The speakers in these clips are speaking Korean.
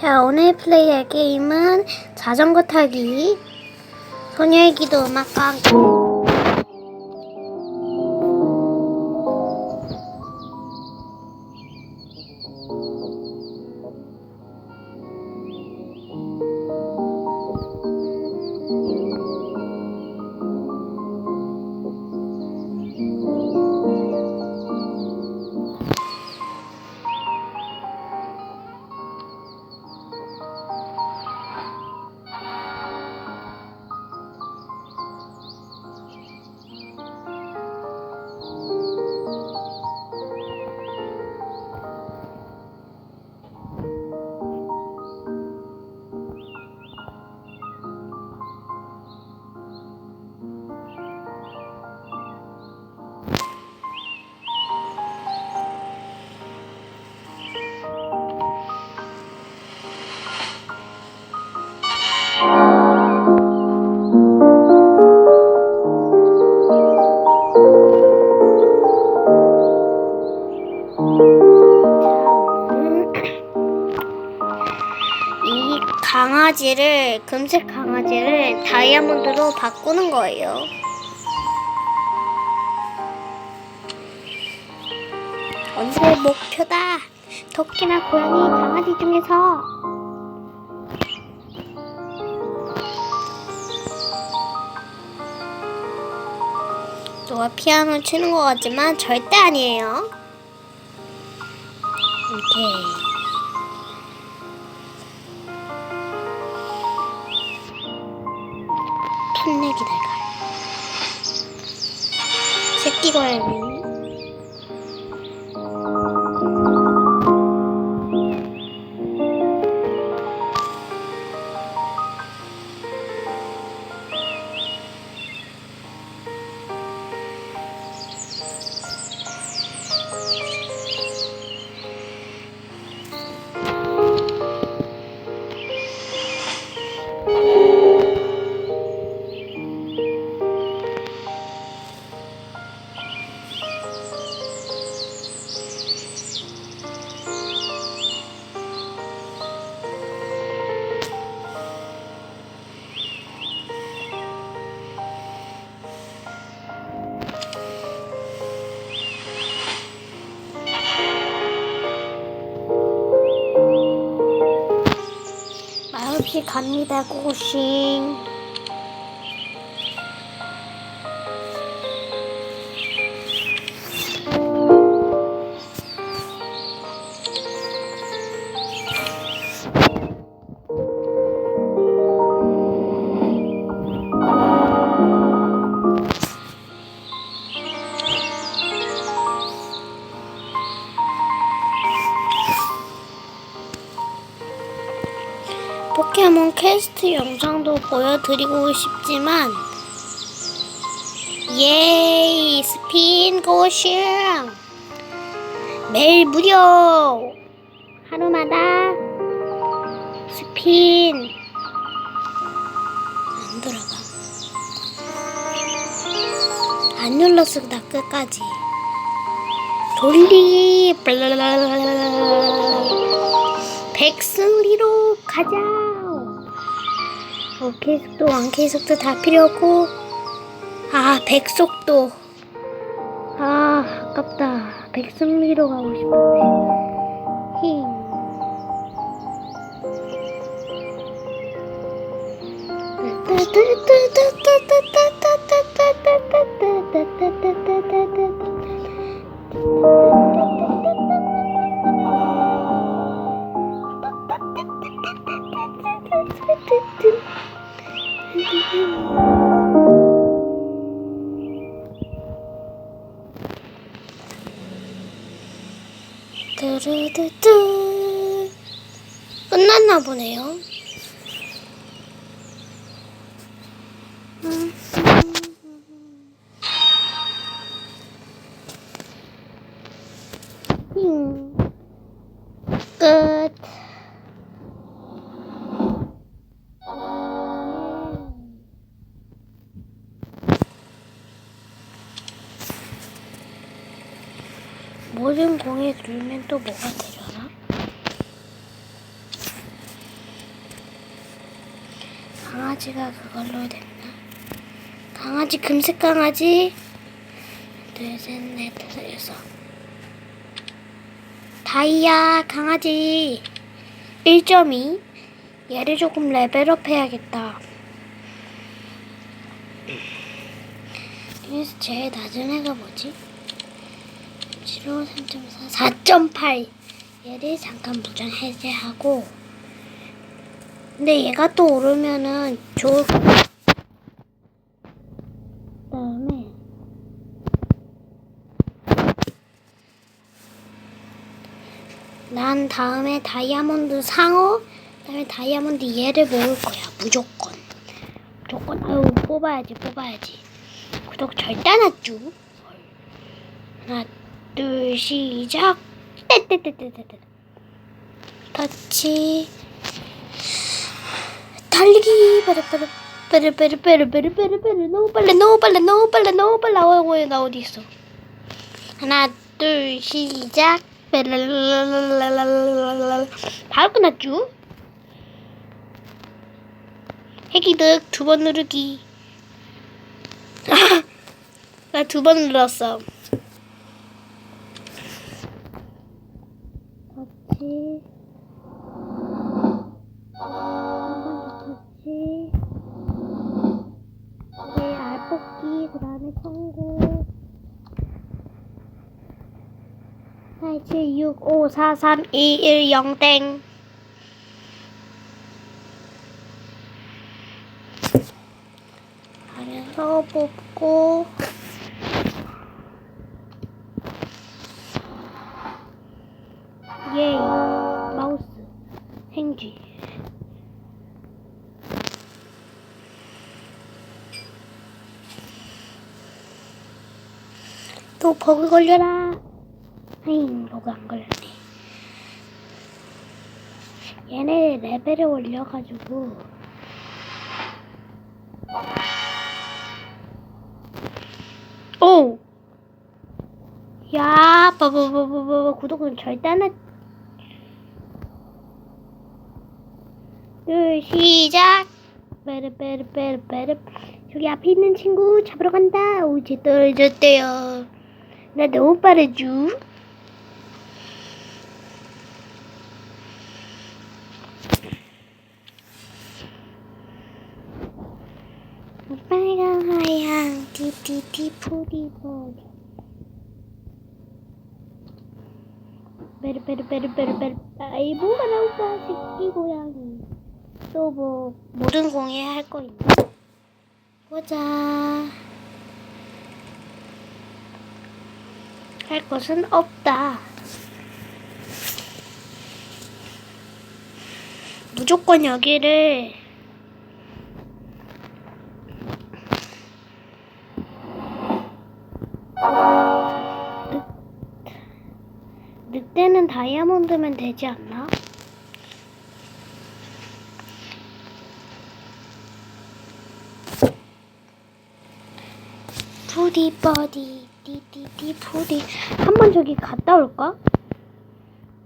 자, 오늘 플레이할 게임은 자전거 타기. 소녀의 기도 음악과 함께. 금색 강아지를 다이아몬드로 바꾸는 거예요. 오늘의 목표다. 토끼나 고양이 강아지 중에서 누가 피아노 치는 것 같지만 절대 아니에요. 이렇게 풋내기 달걀 새끼 고양이 말없이 갑 드리고 싶지만 예이 스핀 고싱 매일 무료. 하루마다 스핀 안 들어가. 안 눌렀어 나 끝까지. 돌리 백승리로 가자. 오케이 속도, 완케이 속도 다 필요 없고, 아 백속도. 아 아깝다. 백승리로 가고 싶은데. 힝. 뚜루 뚜뚜 끝났나 보네요. 공에 누르면 또 뭐가 되려나? 강아지가 그걸로 됐나? 강아지 금색 강아지 둘셋넷 다섯 여섯 다이아 강아지 1.2 얘를 조금 레벨업 해야겠다 그래서 제일 낮은 애가 뭐지? 7호 3.4 4.8 얘를 잠깐 무전 해제하고. 근데 얘가 또 오르면은 좋을 것 같아. 그다음에 난 다음에 다이아몬드 상어 그다음에 다이아몬드 얘를 모을 거야 무조건. 무조건. 아유 뽑아야지 뽑아야지. 구독 절대 안 하죠? 하나 둘, 시작. 떼떼떼떼떼떼. 같이 달리기. 빠르빠르. 빠르빠르빠르빠르빠르빠르. 너무 빨라, 너무 빨라, 너무 빨라, 너무 빨라. 어, 어, 나 어디 있어? 하나, 둘, 시작. 바로 끝났죠? 핵이득 두 번 누르기. 나 두 번 눌렀어. 터치 터치 네, 알 뽑기 그 다음에 성공 8, 7, 6, 5, 4, 3, 2, 1, 0, 땡. 하면서 뽑고 또 버그 걸려라 아잉 버그 안 걸렸네 얘네 레벨을 올려가지고 오! 야, 빠바바바바 구독은 절대 안 하. 둘, 시작. 베르베르베르베르. 저기 앞에 있는 친구 잡으러 간다. 오, 쟤 떨어졌대요. 나 너무 빠르죠? 빨강 하양 디디디 푸디버리 베르베르베르베르베르. 아이 뭐가 나올까 새끼 고양이. 또 뭐 모든 공예 할 거 있나? 보자 할 것은 없다 무조건 여기를 늑대는 다이아몬드면 되지 않나? 푸디 버디 디디디 푸디. 한번 저기 갔다 올까?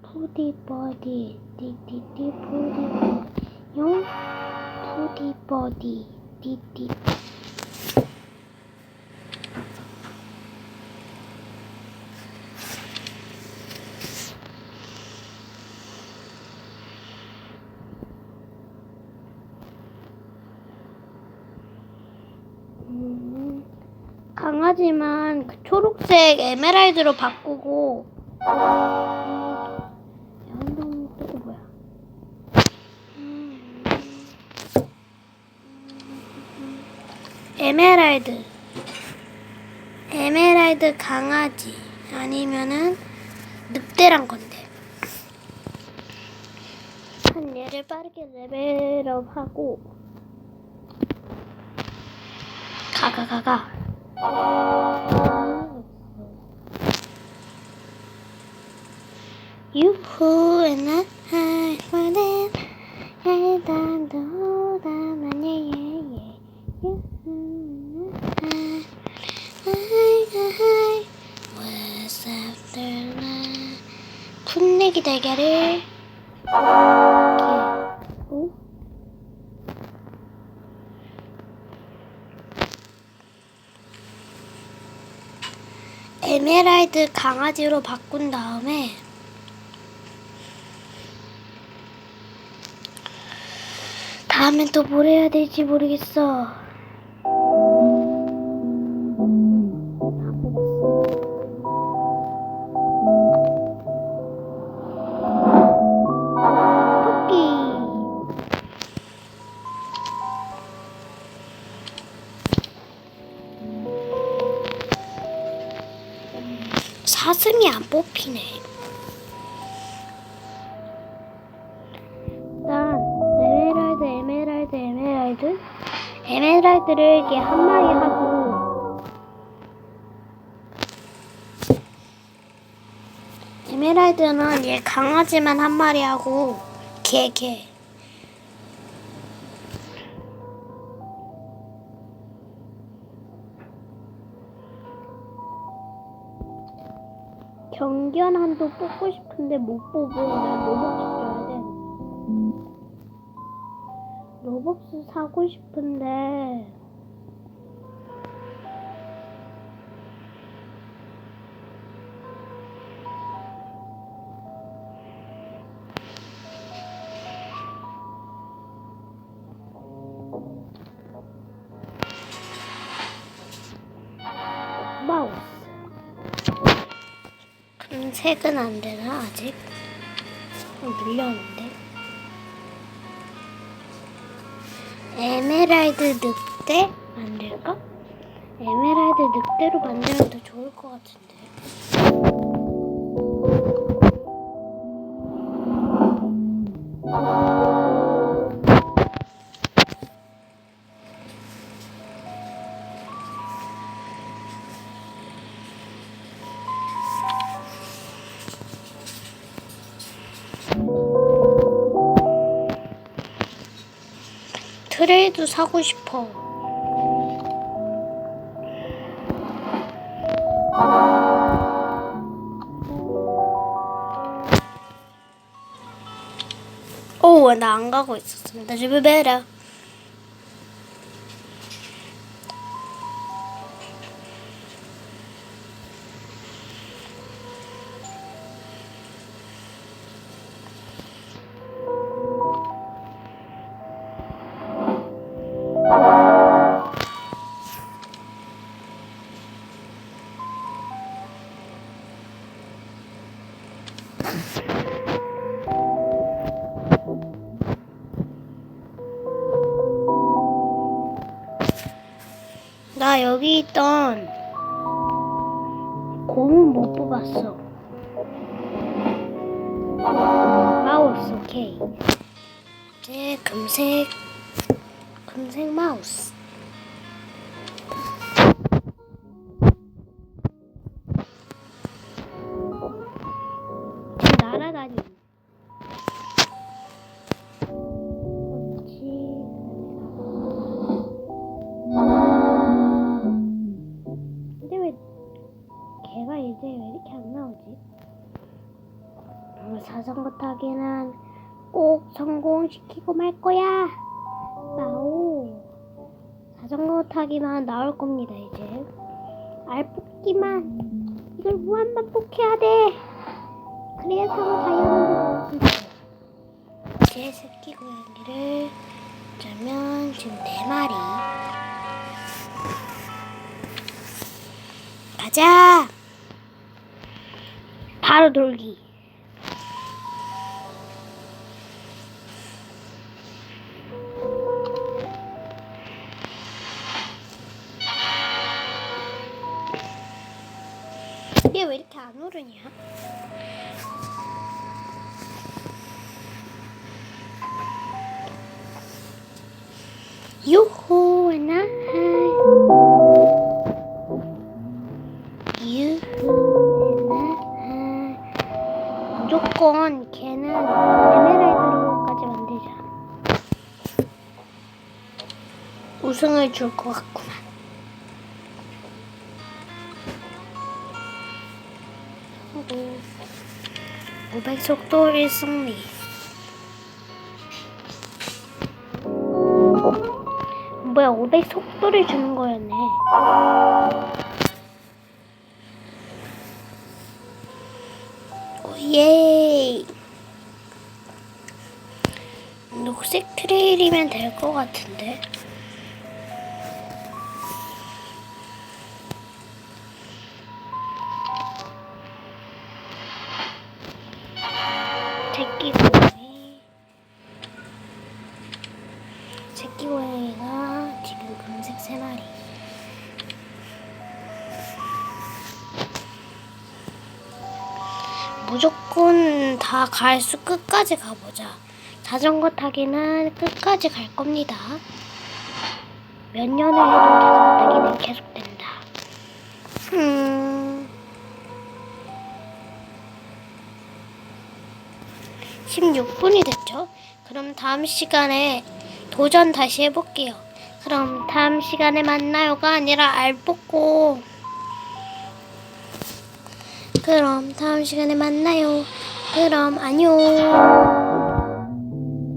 푸디 버디. 디디디 푸디. 용? 푸디 버디. 디디 음, 강아지만 그 초록색 에메랄드로 바꾸고. 에메랄드. 에메랄드 강아지. 아니면은 늑대란 건데. 한 얘를 빠르게 레벨업하고. 가가 가가 You pull and that 에메랄드 강아지로 바꾼 다음에 다음엔 또 뭘 해야 될지 모르겠어. 사슴이 안 뽑히네. 일단 에메랄드, 에메랄드, 에메랄드, 에메랄드를 이렇게 한 마리 하고 에메랄드는 얘 강아지만 한 마리 하고 개, 개. 경견한도 뽑고 싶은데 못난 로벅스 줘야 돼. 로벅스 사고 싶은데 색은 안 되나 아직? 좀 밀렸는데. 에메랄드 늑대 만들까? 에메랄드 늑대로 만들면 더 좋을 것 같은데. 트레이도 사고 싶어. 오, 나 안 가고 있었습니다. 주베베라. 나 여기 있던 곰은 못 뽑았어. 마우스 오케이. 이제 금색 금색 마우스. 어, 자전거 타기는 꼭 성공시키고 말 거야. 나오. 자전거 타기만 나올 겁니다 이제. 알 뽑기만 이걸 무한만 뽑혀야 돼. 상어 다이아몬드 뽑힌다. 제 새끼 고양이를 짜면 지금 네 마리. 가자. 바로 돌기. 이렇게 안 오르냐? 유호 나 유후 무조건 걔는 에메랄드로까지 만들자. 우승을 줄 것 같구만. 500속도 1승리. 뭐야 500속도를 주는 거였네. 오예 녹색 트레일이면 될 것 같은데? 무조건 다갈수 끝까지 가보자. 자전거 타기는 끝까지 갈 겁니다. 몇 년을 해도 자전거 타기는 계속된다. 음. 16분이 됐죠? 그럼 다음 시간에 도전 다시 해볼게요. 그럼 다음 시간에 만나요가 아니라 알 뽑고. 그럼 다음 시간에 만나요. 그럼 안녕.